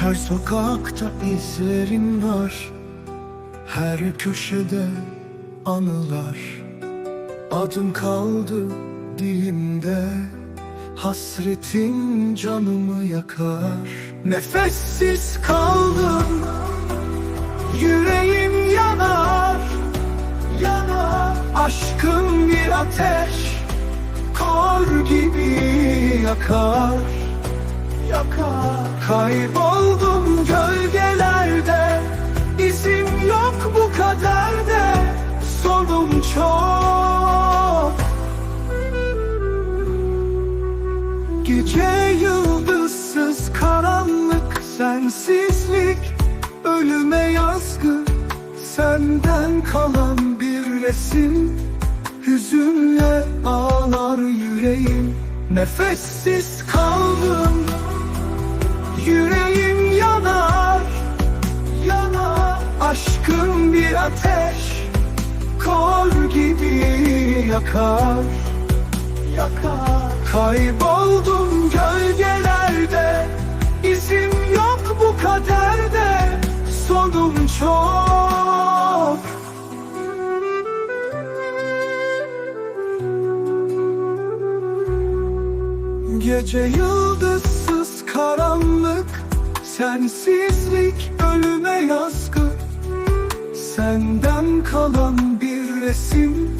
Her sokakta izlerin var. Her köşede anılar. Adın kaldı dilimde. Hasretin canımı yakar. Nefessiz kaldım. Yüreğim yanar. Yanar. Aşkın bir ateş. Kor gibi yakar. Yakar. Kayboldum Gece yıldızsız karanlık Sensizlik. Ölüme yazgı Senden kalan bir resim. Hüzünle ağlar yüreğim. Nefessiz kaldım. Yüreğim yanar Yanar. Aşkın bir ateş Kor gibi yakar Yakar Kayboldum gölgelerde. İzim yok bu kaderde. Sonum çok. Gece yıldızsız karanlık Sensizlik ölüme yazgı. Senden kalan bir resim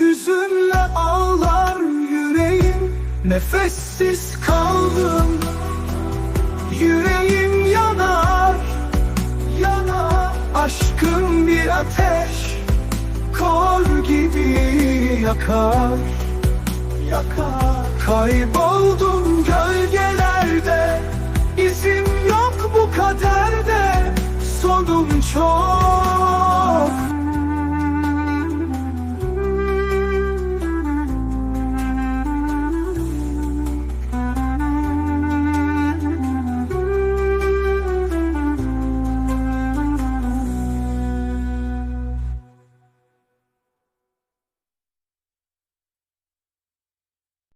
Hüzünle ağlar Nefessiz kaldım. Yüreğim yanar Yanar. Aşkım bir ateş Kor gibi yakar Yakar. Kayboldum gölgelerde. İzim yok bu kaderde. Sonum çok